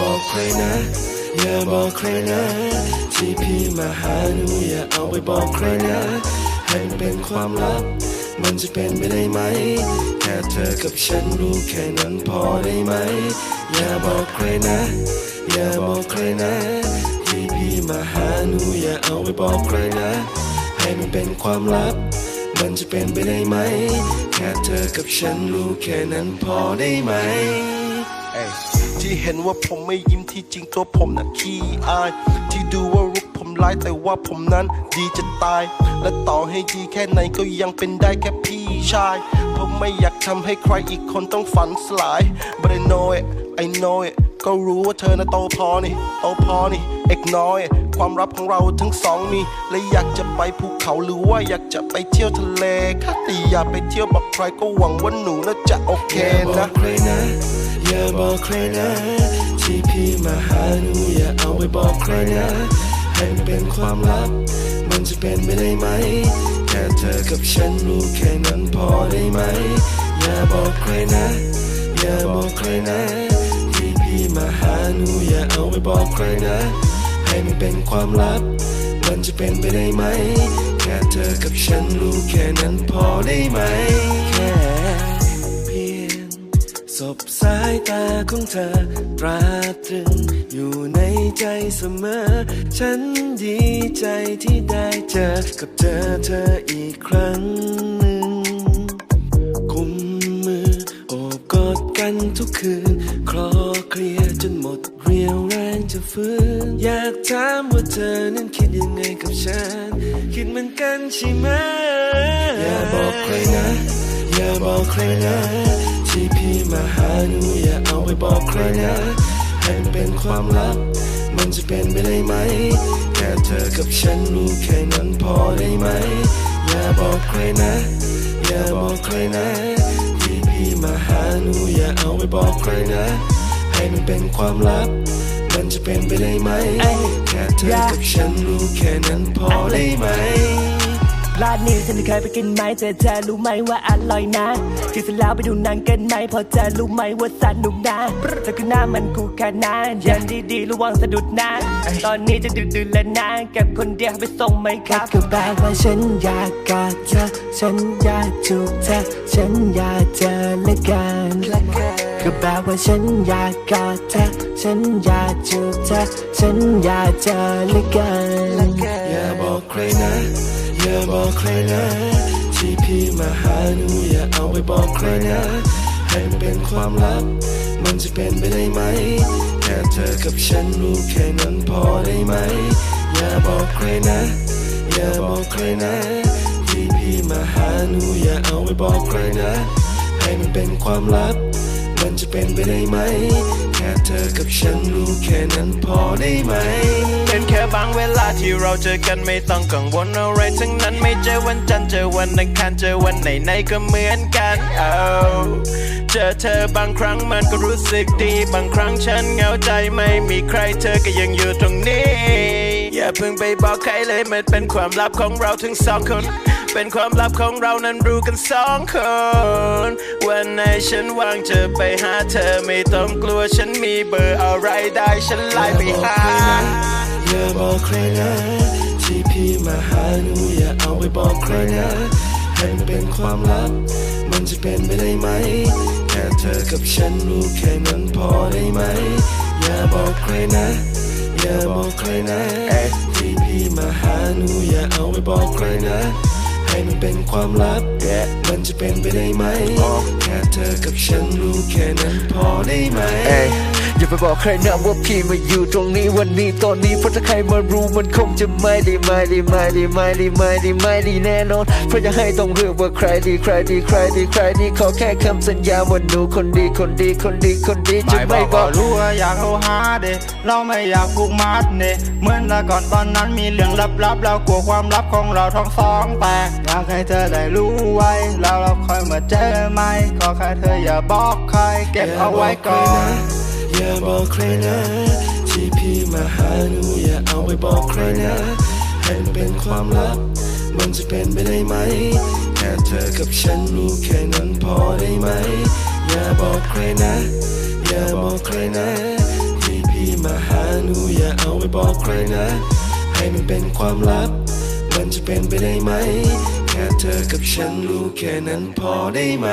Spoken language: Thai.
บอกใครนะ อย่าบอกใครนะ ที่พี่มาหาหนูอย่าเอาไปบอกใครนะ ให้มันเป็นความลับ มันจะเป็นไปได้ไหม แค่เธอกับฉันรู้แค่นั้นพอได้ไหม อย่าบอกใครนะ อย่าบอกใครนะ ที่พี่มาหาหนูอย่าเอาไปบอกใครนะ ให้มันเป็นความลับ มันจะเป็นไปได้ไหม แค่เธอกับฉันรู้แค่นั้นพอได้ไหม ที่เห็นว่าผมไม่ยิ้มที่จริงตัวผมน่ะขี้อาย ที่ดูว่ารุกผมร้ายแต่ว่าผมนั้นดีจะตาย และต่อให้ดีแค่ไหนก็ยังเป็นได้แค่พี่ชาย ผมไม่อยากทำให้ใครอีกคนต้องฝันสลาย but I know it I know it ก็รู้ว่าเธอน่ะโตพอนี่โตพอนี่เอกน้อย ความรักของเราทั้งสองมีและอยากจะไปภูเขาหรือว่าอยากจะไปเที่ยวทะเลค่ะแต่อย่าไปเที่ยวบอกใครก็หวังว่าหนูน่าจะโอเคนะกใครนะ อย่าบอกใครนะ ที่พี่มาหาหนูอย่าเอาไปบอกใครนะ ให้มันเป็นความลับ มันจะเป็นไปได้ไหม แค่เธอกับฉันรู้แค่นั้นพอได้ไหม อย่าบอกใครนะ อย่าบอกใครนะ ที่พี่มาหาหนูอย่าเอาไปบอกใครนะ ให้มันเป็นความลับ มันจะเป็นไปได้ไหม แค่เธอกับฉันรู้แค่นั้นพอได้ไหมแค่ สบสายตาของเธอ ตราตรึง อยู่ในใจเสมอ ฉันดีใจที่ได้เจอ กับเธอเธออีกครั้งหนึ่งกุมมือ โอบกอดกันทุกคืน คลอเคลียจนหมดเรียวแรงจะฟื้น อยากถามว่าเธอนั้นคิดยังไงกับฉัน คิดเหมือนกันใช่ไหม อย่าบอกใครนะ อย่าบอกใครนะ ที่พี่มาหาหนูอย่าเอาไปบอกใครนะ ให้มันเป็นความลับ มันจะเป็นไปได้ไหม แค่เธอกับฉันรู้แค่นั้นพอได้ไหม อย่าบอกใครนะ อย่าบอกใครนะ ที่พี่มาหาหนูอย่าเอาไปบอกใครนะ ให้มันเป็นความลับ มันจะเป็นไปได้ไหม แค่เธอกับฉันรู้แค่นั้นพอได้ไหม ร้านนี้ฉันเคยไปกินไหมเธอเธอรู้ไหมว่าอร่อยนะที่เสร็จแล้วไปดูหนังกันไหมพอเธอรู้ไหมว่าสนุกนะเธอคือหน้ามันคู่ขนานยันดีๆระวังสะดุดนะตอนนี้จะดึกดื่นแล้วนะเก็บคนเดียวไปส่งไหมครับก็แปลว่าฉันอยากกอดเธอฉันอยากจูบเธอฉันอยากเจอละกันก็แปลว่าฉันอยากกอดเธอฉันอยากจูบเธอฉันอยากเจอละกันอย่าบอกใครนะ อย่าบอกใครนะ ที่พี่มาหาหนูอย่าเอาไปบอกใครนะ ให้มันเป็นความลับ มันจะเป็นไปได้ไหม แค่เธอกับฉันรู้แค่นั้นพอได้ไหม อย่าบอกใครนะ อย่าบอกใครนะ ที่พี่มาหาหนูอย่าเอาไปบอกใครนะ ให้มันเป็นความลับ มันจะเป็นไปได้ไหม ค่เธอกับฉันรู้แค่นั้นพอได้ไหม เป็นแค่บางเวลาที่เราเจอกันไม่ต้องกังวลอะไรทั้งนั้นไม่เจอวันจันทร์เจอวันอังคารเจอวันไหนไหนๆก็เหมือนกันเอาเจอเธอบางครั้งมันก็รู้สึกดี บางครั้งฉันเหงาใจไม่มีใครเธอก็ยังอยู่ตรงนี้ อย่าเพิ่งไปบอกใครเลยมันเป็นความลับของเราทั้งสองคน เป็นความลับของเรานั้นรู้กันสองคน วันไหนฉันว่างจะไปหาเธอไม่ต้องกลัวฉันมีเบอร์อะไรได้ฉันไลน์ไปหาอย่าบอกใครนะที่พี่มาหาหนูอย่าเอาไปบอกใครนะให้มันเป็นความลับ มันจะเป็นไปได้ไหมแค่เธอกับฉันรู้แค่นั้นพอได้ไหม อย่าบอกใครนะ อย่าบอกใครนะที่พี่มาหาหนูอย่าเอาไปบอกใครนะ ให้มันเป็นความลับมันจะเป็นไปได้ไหมแค่เธอกับฉันรู้แค่นั้นพอได้ไหม อย่าไปบอกใครนะว่าพี่มาอยู่ตรงนี้วันนี้ตอนนี้เพราะถ้าใครมารู้มันคงจะไม่ดีไม่ดีไม่ดีไม่ดีไม่ดีไม่ดีแน่นอนเพราะอย่าให้ต้องเลือกว่าใครดีใครดีใครดีใครดีขอแค่คำสัญญาว่าหนูคนดีคนดีคนดีคนดีจะไม่ไม่บอกรู้ว่าอยากเอาหาเดเราไม่อยากผูกมัดเดเหมือนแต่ก่อนตอนนั้นมีเรื่องลับๆเรากลัวความลับของเราทั้งสองแต่อยากให้เธอได้รู้ไว้แล้วเราค่อยมาเจอไหมขอแค่เธออย่าบอกใครเก็บเอาไว้ก่อน อย่าบอกใครนะ ที่พี่มาหาหนูอย่าเอาไปบอกใครนะ ให้มันเป็นความลับ มันจะเป็นไปได้ไหม แค่เธอกับฉันรู้แค่นั้นพอได้ไหม อย่าบอกใครนะ อย่าบอกใครนะ ที่พพี่มาหาหนูอย่าเอาไปบอกใครนะ ให้มันเป็นความลับ มันจะเป็นไปได้ไหม แค่เธอกับฉันรู้แค่นั้นพอได้ไหม